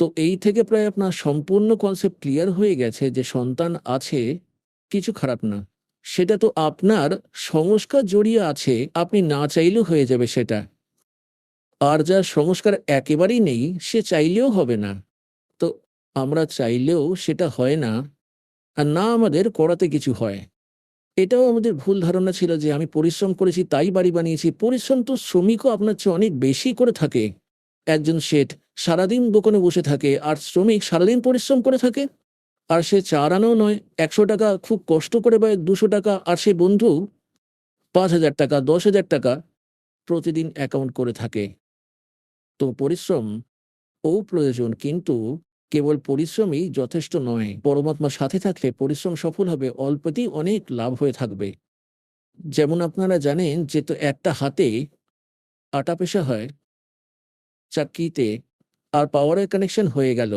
তো এই থেকে প্রায় আপনার সম্পূর্ণ কনসেপ্ট ক্লিয়ার হয়ে গেছে যে সন্তান আছে, কিছু খারাপ না। সেটা তো আপনার সংস্কার জড়িয়ে আছে, আপনি না চাইলেও হয়ে যাবে সেটা। আর যার সংস্কার একেবারেই নেই, সে চাইলেও হবে না। তো আমরা চাইলেও সেটা হয় না, আর না আমাদের করাতে কিছু হয়। এটাও আমাদের ভুল ধারণা ছিল যে আমি পরিশ্রম করেছি, তাই বাড়ি বানিয়েছি। পরিশ্রম তো শ্রমিকও আপনার চেয়ে অনেক বেশি করে থাকে। একজন শেঠ সারাদিন দোকানে বসে থাকে, আর শ্রমিক সারাদিন পরিশ্রম করে থাকে। আর সে চার আনাও নয়, একশো টাকা খুব কষ্ট করে বা দুশো টাকা, আর সে বন্ধু পাঁচ হাজার টাকা, দশ হাজার টাকা প্রতিদিন অ্যাকাউন্ট করে থাকে। তো পরিশ্রম ও প্রয়োজন, কিন্তু কেবল পরিশ্রমই যথেষ্ট নয়। পরমাত্মার সাথে থাকলে পরিশ্রম সফল হবে, অল্পতেই অনেক লাভ হয়ে থাকবে। যেমন আপনারা জানেন যে তো একটা হাতে আটা পেশা হয় চাক্কিতে আর পাওয়ারের কানেকশন হয়ে গেল।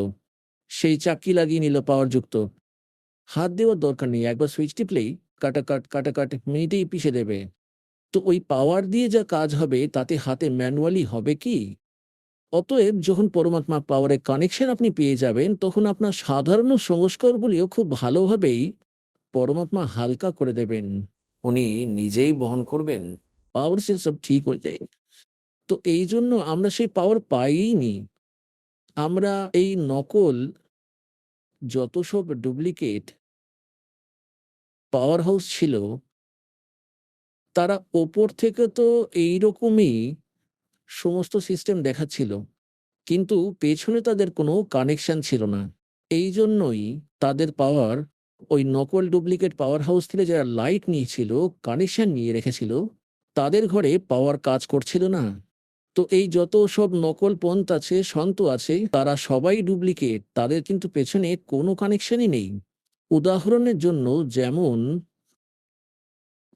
সেই চাকি লাগিয়ে নিল পাওয়ার যুক্ত। হাত দেওয়ার দরকার নেই, একবার সুইচ টিপলেই কাটা, কাট কাটা, কাট মিনিটেই পিষে দেবে। তো ওই পাওয়ার দিয়ে যা কাজ হবে, তাতে হাতে ম্যানুয়ালি হবে কি? অতএব যখন পরমাত্মা পাওয়ারের কানেকশন আপনি পেয়ে যাবেন, তখন আপনার সাধারণ সংস্কারগুলিও খুব ভালোভাবেই পরমাত্মা হালকা করে দেবেন। উনি নিজেই বহন করবেন পাওয়ার সে সব ঠিক হয়ে যায়। তো এই জন্য আমরা সেই পাওয়ার পাইনি আমরা এই নকল যত সব ডুপ্লিকেট পাওয়ার হাউস ছিল, তারা ওপর থেকে তো এইরকমই সমস্ত সিস্টেম দেখাচ্ছিল। কিন্তু পেছনে তাদের কোনো কানেকশন ছিল না। এই জন্যই তাদের পাওয়ার ওই নকল ডুপ্লিকেট পাওয়ার হাউস থেকে যারা লাইট নিয়েছিল কানেকশন নিয়ে রেখেছিল, তাদের ঘরে পাওয়ার কাজ করছিল না। তো এই যত সব নকল পন্থ আছে, সন্ত আছে তারা সবাই ডুপ্লিকেট, তাদের কিন্তু পেছনে কোনো কানেকশনই নেই। উদাহরণের জন্য যেমন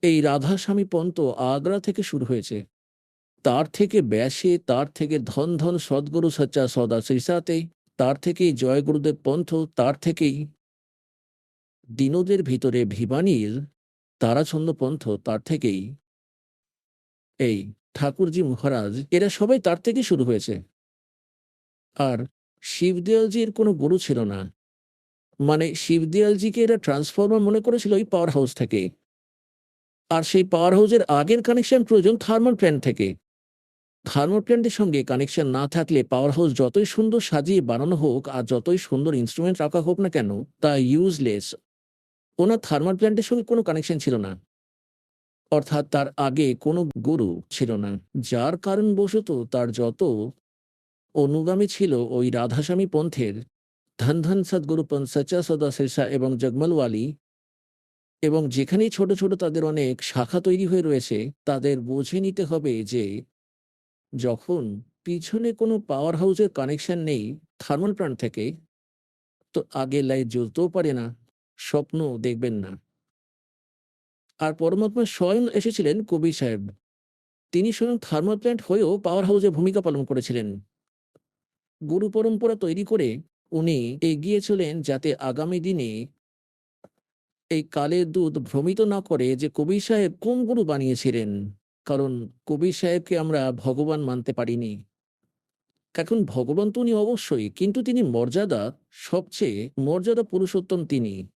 এই রাধাস্বামী পন্ত আগ্রা থেকে শুরু হয়েছে। তার থেকে ব্যাসে, তার থেকে ধন ধন, সদ্গুরু, সচ্চা, সদা শ্রীসাতে, তার থেকেই জয় গুরুদেব পন্থ, তার থেকেই দিনদের ভিতরে ভিবানীর তারাছন্দ পন্থ, তার থেকেই এই ঠাকুরজি মহারাজ, এরা সবাই তার থেকে শুরু হয়েছে। আর শিবদেয়ালজির কোনো গুরু ছিল না। মানে শিবদেয়ালজিকে এরা ট্রান্সফর্মার মনে করেছিল ওই পাওয়ার হাউস থেকে। আর সেই পাওয়ার হাউসের আগের কানেকশন প্রয়োজন থার্মাল প্ল্যান্ট থেকে। থার্মাল প্ল্যান্টের সঙ্গে কানেকশন না থাকলে পাওয়ার হাউস যতই সুন্দর সাজিয়ে বানানো হোক আর যতই সুন্দর ইনস্ট্রুমেন্ট রাখা হোক না কেন, তা ইউজলেস ওনার থার্মাল প্ল্যান্টের সঙ্গে কোনো কানেকশন ছিল না। অর্থাৎ তার আগে কোনো গুরু ছিল না, যার কারণবশত তার যত অনুগামী ছিল ওই রাধাস্বামী পন্থের ধন সদ্গুরু পন্থ সচা সদা শেষা এবং জগমলওয়ালি এবং যেখানেই ছোট ছোট তাদের অনেক শাখা তৈরি হয়ে রয়েছে, তাদের বুঝে নিতে হবে যে যখন পিছনে কোনো পাওয়ার হাউসের কানেকশন নেই থার্মাল প্ল্যান্ট থেকে, তো আগে লাইট জ্বলতেও পারে না স্বপ্ন দেখবেন না। আর পরমাত্মা স্বয়ং এসেছিলেন কবি সাহেব। তিনি স্বয়ং থার্মাল প্ল্যান্ট হয়েও পাওয়ার হাউসে ভূমিকা পালন করেছিলেন। গুরু পরম্পরা তৈরি করে উনি এগিয়ে চলেন যাতে আগামী দিনে এই কালের দুধ ভ্রমিত না করে যে কবি সাহেব কোন গুরু বানিয়েছিলেন। কারণ কবি সাহেবকে আমরা ভগবান মানতে পারিনি। এখন ভগবান তো উনি অবশ্যই, কিন্তু তিনি মর্যাদা, সবচেয়ে মর্যাদা পুরুষোত্তম তিনি।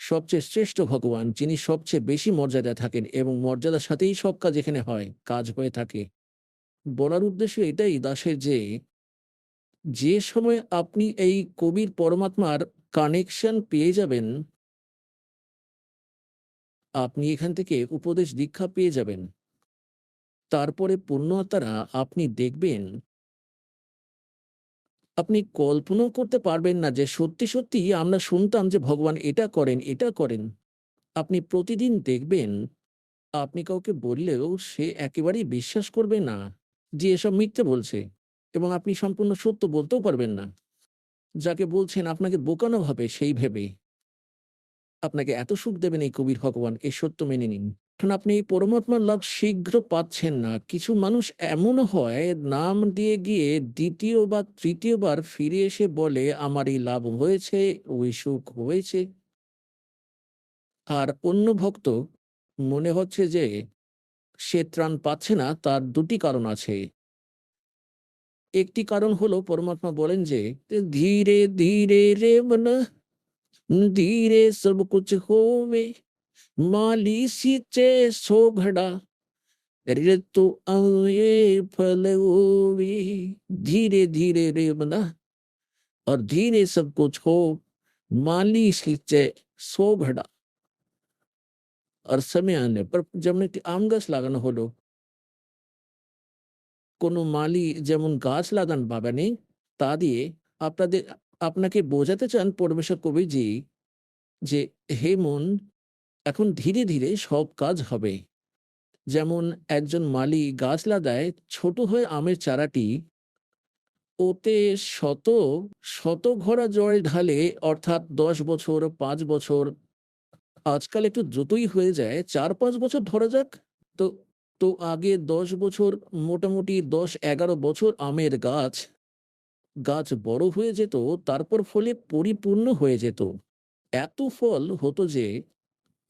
সবচেয়ে শ্রেষ্ঠ ভগবান, যিনি সবচেয়ে বেশি মর্যাদা থাকেন এবং মর্যাদার সাথেই সব কাজ এখানে হয়, কাজ হয়ে থাকে। বলার উদ্দেশ্য এটাই দাসের যে যে সময় আপনি এই কবির পরমাত্মার কানেকশন পেয়ে যাবেন, আপনি এখান থেকে উপদেশ দীক্ষা পেয়ে যাবেন। তারপরে পুণ্যাত্মারা আপনি দেখবেন আপনি কল্পনাও করতে পারবেন না যে সত্যি সত্যি আমরা শুনতাম যে ভগবান এটা করেন এটা করেন। আপনি প্রতিদিন দেখবেন, আপনি কাউকে বললেও সে একেবারেই বিশ্বাস করবে না যে এসব মিথ্যে বলছে এবং আপনি সম্পূর্ণ সত্য বলতেও পারবেন না। যাকে বলছেন আপনাকে বোকানো হবে সেই ভেবে। আপনাকে এত সুখ দেবেন এই কবির ভগবান, এই সত্য মেনে নিন। এখন আপনি পরমাত্মার লাভ শীঘ্র পাচ্ছেন না। কিছু মানুষ এমন হয়, নাম দিয়ে গিয়ে দ্বিতীয় বা তৃতীয়বার ফিরে এসে বলে আমার এই লাভ হয়েছে, ওই সুখ হয়েছে। আর অন্য ভক্ত মনে হচ্ছে যে, সে ত্রাণ পাচ্ছে না, তার দুটি কারণ আছে। একটি কারণ হলো, পরমাত্মা বলেন যে, ধীরে ধীরে রে মনা ধীরে সব কুছ হোবে। মালি সিচে সোঘড়া ঋতु आए फल होवे धीरे धीरे रे मना और धीरे सब कुछ हो माली सिंचे सो घड़ा আর সময় আনে পর যেমন একটি আম গাছ লাগানো হলো কোনো মালি যেমন গাছ লাগান বাগানে তা দিয়ে আপনাদের আপনাকে বোঝাতে চান পরমেশ্বর কবিজি যে হে মন এখন ধীরে ধীরে সব কাজ হবে। যেমন একজন মালি গাছ লাগায়, ছোট হয়ে আমের চারাটি, ওতে শত শত ঘোড়া জল ঢালে, অর্থাৎ দশ বছর, পাঁচ বছর, আজকাল একটু দ্রুতই হয়ে যায়, চার, পাঁচ বছর ধরা যাক। তো তো আগে দশ বছর, মোটামুটি দশ, এগারো বছর আমের গাছ গাছ বড় হয়ে যেত, তারপর ফলে পরিপূর্ণ হয়ে যেত। এত ফল হতো যে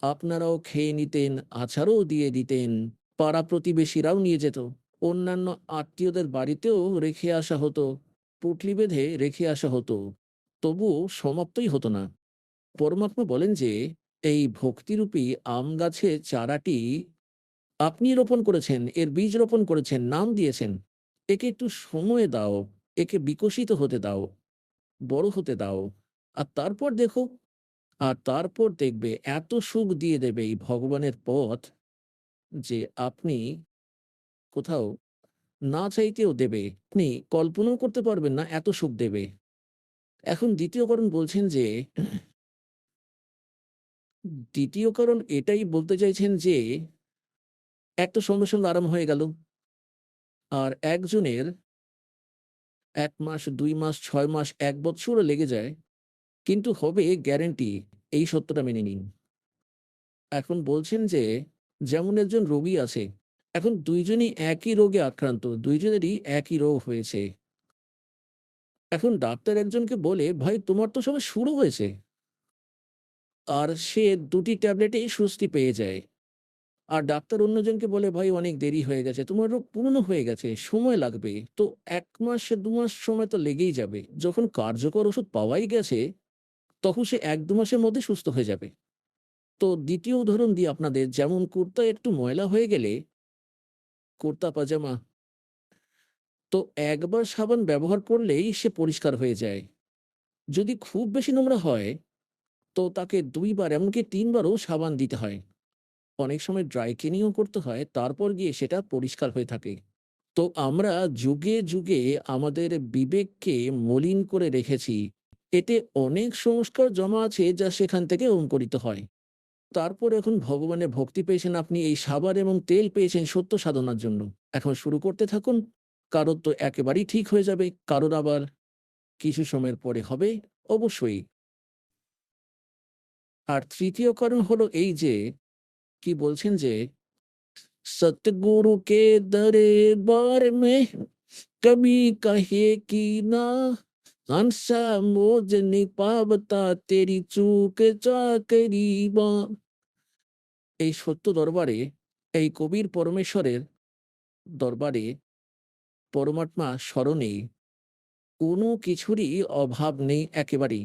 আপনারাও খেয়ে নিতেন, আচারও দিয়ে দিতেন, পাড়া প্রতিবেশীরাও নিয়ে যেত। অন্যান্য আত্মীয়দের বাড়িতেও রেখে আসা হতো, পুটলি বেঁধে রেখে আসা হতো। তবুও সমাপ্তই হতো না। পরমাত্মা বলেন যে, এই ভক্তিরূপী আম গাছে চারাটি আপনি রোপণ করেছেন, এর বীজ রোপণ করেছেন, নাম দিয়েছেন। একে একটু সময় দাও, একে বিকশিত হতে দাও, বড় হতে দাও। আর তারপর দেখো আর তারপর দেখবে এত সুখ দিয়ে দেবে এই ভগবানের পথ যে আপনি কোথাও না চাইতেও দেবে। আপনি কল্পনাও করতে পারবেন না এত সুখ দেবে। এখন দ্বিতীয় কারণ বলছেন যে দ্বিতীয় কারণ এটাই বলতে চাইছেন যে একটা সঙ্গে সঙ্গে আরাম হয়ে গেল। আর একজনের এক মাস, দুই মাস, ছয় মাস, এক বছরও লেগে যায়। কিন্তু হবে গ্যারেন্টি এই সত্যটা মেনে নিন। এখন বলছেন যে, যেমন একজন রোগী আছে, এখন দুইজনই একই রোগে আক্রান্ত, দুইজনেরই একই রোগ হয়েছে। এখন ডাক্তার একজনকে বলে, ভাই, তোমার তো সবে শুরু হয়েছে। আর সে দুটি ট্যাবলেটেই সুস্থি পেয়ে যায়। আর ডাক্তার অন্যজনকে বলে, ভাই, অনেক দেরি হয়ে গেছে, তোমার রোগ পুরনো হয়ে গেছে, সময় লাগবে। তো এক মাস দু মাস সময় তো লেগেই যাবে। যখন কার্যকর ওষুধ পাওয়াই গেছে তখন সে এক দু মাসের মধ্যে সুস্থ হয়ে যাবে। তো দ্বিতীয় উদাহরণ দিই আপনাদের, যেমন কুর্তা একটু ময়লা হয়ে গেলে কুর্তা, পাজামা, তো একবার সাবান ব্যবহার করলেই সে পরিষ্কার হয়ে যায়। যদি খুব বেশি নোংরা হয়, তো তাকে দুইবার এমনকি তিনবারও সাবান দিতে হয়। অনেক সময় ড্রাই ক্লিনিংও করতে হয়, তারপর গিয়ে সেটা পরিষ্কার হয়ে থাকে। তো আমরা যুগে যুগে আমাদের বিবেককে মলিন করে রেখেছি। এতে অনেক সংস্কার জমা আছে যা সেখান থেকে অঙ্কুরিত হয়। তারপর এখন ভগবানের ভক্তি পেয়েছেন আপনি, এই সাবার এবং তেল পেয়েছেন সত্য সাধনার জন্য। এখন শুরু করতে থাকুন। কারোর তো একেবারেই ঠিক হয়ে যাবে। কারোর আবার কিছু সময়ের পরে হবে, অবশ্যই। আর তৃতীয় কারণ হলো এই যে, কি বলছেন যে সতগুরু কে দরবার মে, কবি কহে কি না হংসা মোজ নিপাবতা তেরি চুক চাকরিবা এই সত্য দরবারে, এই কবির পরমেশ্বরের দরবারে পরমাত্মা স্মরণে কোনো কিছুরই অভাব নেই একেবারেই।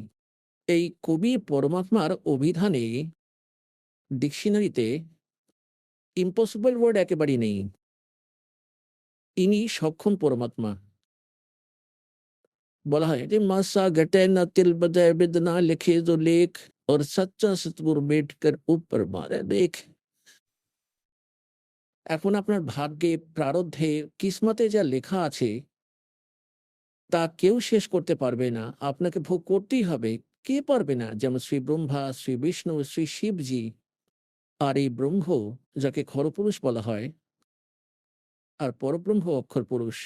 এই কবি পরমাত্মার অভিধানে ডিকশনারিতে ইম্পসিবল ওয়ার্ড একেবারেই নেই। ইনি সক্ষম পরমাত্মা। বলা হয় যে মাসা ঘটে না তিল বজায় বেদনা লিখে जो लेख और सच्चा सतगुरु बैठ कर ऊपर मारे देख এখন আপনার ভাগ্যে প্রারব্ধে কিসমতে যা লেখা আছে তা কেউ শেষ করতে পারবে না আপনাকে ভোগ করতেই হবে কে পারবে না যেমন শ্রী ব্রহ্মা শ্রী বিষ্ণু শ্রী শিবজি আর এই ব্রহ্ম যাকে খরপুরুষ বলা হয় আর পরব্রহ্ম অক্ষর পুরুষ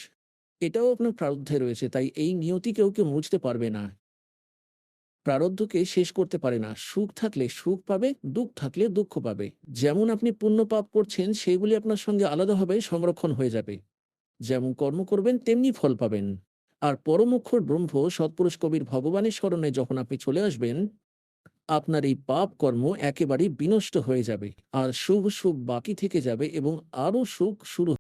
এটাও আপনার প্রারব্ধে রয়েছে, তাই এই নিয়তি কেউ কেউ মুছতে পারবে না। প্রারব্ধকে শেষ করতে পারে না। সুখ থাকলে সুখ পাবে, দুঃখ থাকলে দুঃখ পাবে। যেমন আপনি পুণ্য পাপ করছেন, সেগুলি আপনার সঙ্গে আলাদাভাবে সংরক্ষণ হয়ে যাবে। যেমন কর্ম করবেন, তেমনি ফল পাবেন। আর পরমক্ষর ব্রহ্ম সৎপুরুষ কবির ভগবানের স্মরণে যখন আপনি চলে আসবেন, আপনার এই পাপ কর্ম একেবারেই বিনষ্ট হয়ে যাবে। আর শুভ সুখ বাকি থেকে যাবে এবং আরও সুখ শুরু